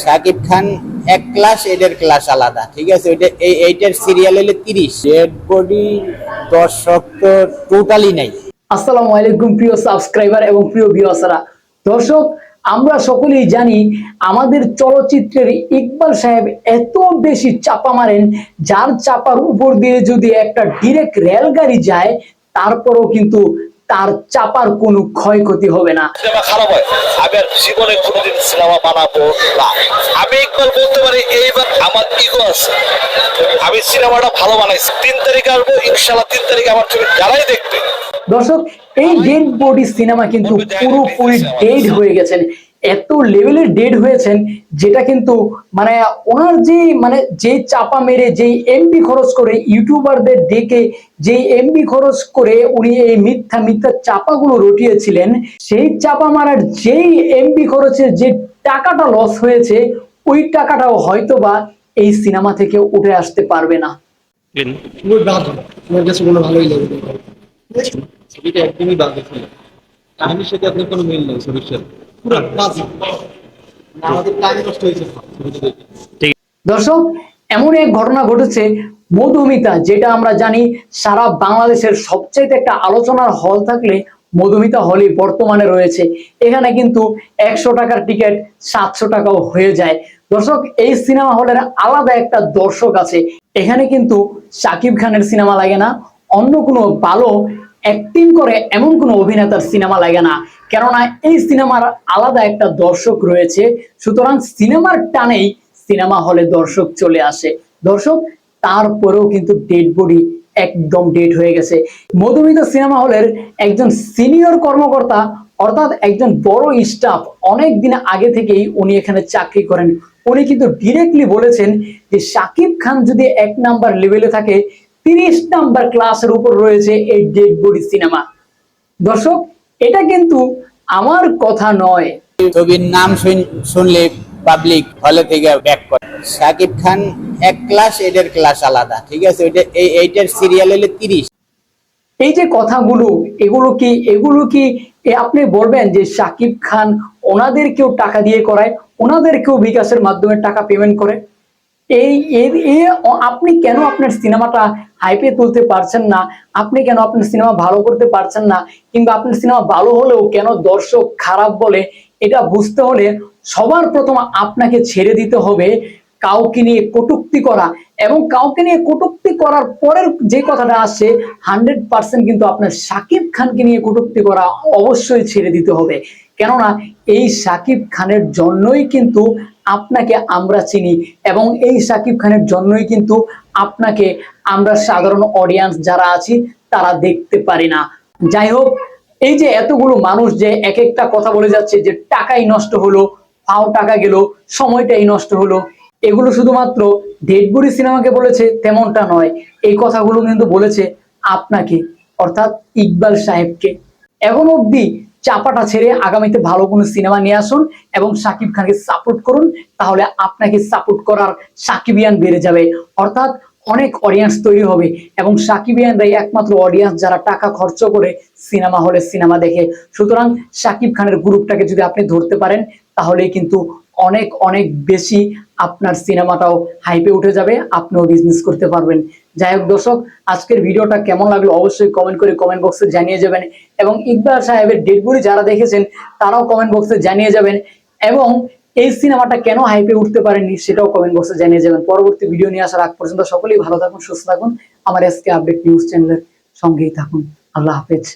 সাকিব খান এক ক্লাস, এদের ক্লাস আলাদা, ঠিক আছে? ওইটা এই এইটার সিরিয়াল হলে তিরিশ। ডেড বডি দর্শক তো টোটালি নাই। আসসালামু আলাইকুম, প্রিয় সাবস্ক্রাইবার এবং প্রিয় ভিউয়ার্সরা দর্শক, আমরা সকলেই জানি আমাদের চলচ্চিত্রের ইকবাল সাহেব এত বেশি চাপা মারেন, যার চাপার উপর দিয়ে যদি একটা ডিরেক্ট রেলগাড়ি যায়, তারপরও কিন্তু তার চাপার কোনো ক্ষয়ক্ষতি হবে না। সিনেমা খারাপ হয়। আমি আর জীবনে কোনোদিন সিনেমা বানাবো না। আমি একবার বলতে পারি এইবার আমার ইগো আছে। আমি সিনেমাটা ভালো বানাইছি। তিন তারিখ আসব ইনশাল্লাহ তিন তারিখ আমার ছবি যারাই দেখবে। দর্শক এই ডেড বডি সিনেমা কিন্তু পুরোপুরি ডেড হয়ে গেছেন। এত লেভেলের ডেড হয়েছেন যেটা কিন্তু মানে ওনার যে মানে যে চাপা মেরে যেই এমবি খরচ করে ইউটিউবারদের ডেকে যেই এমবি খরচ করে উনি এই মিথ্যা মিথ্যা চাপাগুলো রটিয়েছিলেন সেই চাপা মারার যেই এমবি খরচের যে টাকাটা লস হয়েছে ওই টাকাটাও হয়তোবা এই সিনেমা থেকে উঠে আসতে পারবে না। বাদ ভালোই ছবিটা একদমই ছিল। কাহিনীর সাথে আপনার কোনো মিল নেই ছবির সাথে। দর্শক, এমন এক ঘটনা ঘটেছে মধুমিতা, যেটা আমরা জানি সারা বাংলাদেশের সবচাইতে একটা আলোচনার হল থাকলে মধুমিতা বর্তমানে রয়েছে। এখানে কিন্তু একশো টাকার টিকিট সাতশো টাকাও হয়ে যায়। দর্শক, এই সিনেমা হলের আলাদা একটা দর্শক আছে। এখানে কিন্তু শাকিব খানের সিনেমা লাগে না। অন্য কোনো ভালো অ্যাক্টিং করে এমন কোনো অভিনেতার সিনেমা লাগে না। কেননা এই সিনেমার আলাদা একটা দর্শক রয়েছে। সুতরাং সিনেমার টানেই সিনেমা হলে দর্শক চলে আসে। দর্শক, তারপরেও কিন্তু ডেড বডি একদম ডেড হয়ে গেছে। মধুমিতা সিনেমা হলের একজন সিনিয়র কর্মকর্তা, অর্থাৎ একজন বড় স্টাফ অনেক দিন আগে থেকেই উনি এখানে চাকরি করেন। উনি কিন্তু ডিরেক্টলি বলেছেন যে শাকিব খান যদি এক নাম্বার লেভেলে থাকে, তিরিশ নাম্বার ক্লাসের উপর রয়েছে এই ডেড বডি সিনেমা। দর্শক এটা কিন্তু আমার কথা নয়। ছবির নাম শুন- শুনলে পাবলিক হলে থেকে ব্যাক করে। সাকিব খান এক ক্লাস এদের ক্লাস আলাদা ঠিক আছে? ওইটা এই এইটার সিরিয়াল হলে তিরিশ। এই যে কথাগুলো এগুলো কি এগুলো কি আপনি বলবেন যে শাকিব খান ওনাদেরকেও টাকা দিয়ে করায় ওনাদেরকেও বিকাশের মাধ্যমে টাকা পেমেন্ট করে? এই আপনি কেন আপনার সিনেমাটা হাইপে তুলতে পারছেন না? আপনি কেন আপনার সিনেমা ভালো করতে পারছেন না? কিংবা আপনার সিনেমা ভালো হলেও কেন দর্শক খারাপ বলে? এটা বুঝতে হলে সবার প্রথম আপনাকে ছেড়ে দিতে হবে কাউকে নিয়ে কটুক্তি করা। এবং কাউকে নিয়ে কটুক্তি করার পরের যে কথাটা আসছে হান্ড্রেড পার্সেন্ট কিন্তু আপনার সাকিব খানকে নিয়ে কটুক্তি করা অবশ্যই ছেড়ে দিতে হবে। কেননা এই সাকিব খানের জন্যই কিন্তু আপনাকে আমরা চিনি এবং এই সাকিব খানের জন্যই কিন্তু আপনাকে আমরা সাধারণ অডিয়েন্স যারা আছি, তারা দেখতে পারি না। যাই হোক, এই যে এতগুলো মানুষ যে এক একটা কথা বলে যাচ্ছে যে টাকাই নষ্ট হলো ফাও টাকা গেল, সময়টাই নষ্ট হলো, এগুলো শুধুমাত্র ডেডবুড়ি সিনেমাকে বলেছে, তেমনটা নয়। এই কথাগুলো কিন্তু বলেছে আপনাকে, অর্থাৎ ইকবাল সাহেবকে। এখন অবধি চাপাটা ছেড়ে আগামীতে ভালো কোনো সিনেমা নিয়ে আসুন এবং সাকিব খানকে সাপোর্ট করুন, তাহলে আপনাকে সাপোর্ট করার সাকিবিয়ান বেড়ে যাবে। অর্থাৎ অনেক অডিয়েন্স তৈরি হবে এবং সাকিবিয়ানরাই একমাত্র অডিয়েন্স যারা টাকা খরচ করে সিনেমা হলে সিনেমা দেখে। সুতরাং সাকিব খানের গ্রুপটাকে যদি আপনি ধরতে পারেন, তাহলেই কিন্তু অনেক অনেক বেশি আপনার সিনেমাটাও হাইপে উঠে যাবে, আপনিও বিজনেস করতে পারবেন। যাই হোক দর্শক, আজকের ভিডিওটা কেমন লাগল অবশ্যই কমেন্ট করে কমেন্ট বক্সে জানিয়ে যাবেন এবং ইকবাল সাহেবের ডেটগুলি যারা দেখেছেন, তারাও কমেন্ট বক্সে জানিয়ে যাবেন এবং এই সিনেমাটা কেন হাইপে উঠতে পারেনি সেটাও কমেন্ট বক্সে জানিয়ে যাবেন। পরবর্তী ভিডিও নিয়ে আসার আগ পর্যন্ত সকলেই ভালো থাকুন, সুস্থ থাকুন। আমার এসকে আপডেট নিউজ চ্যানেলের সঙ্গেই থাকুন। আল্লাহ হাফেজ।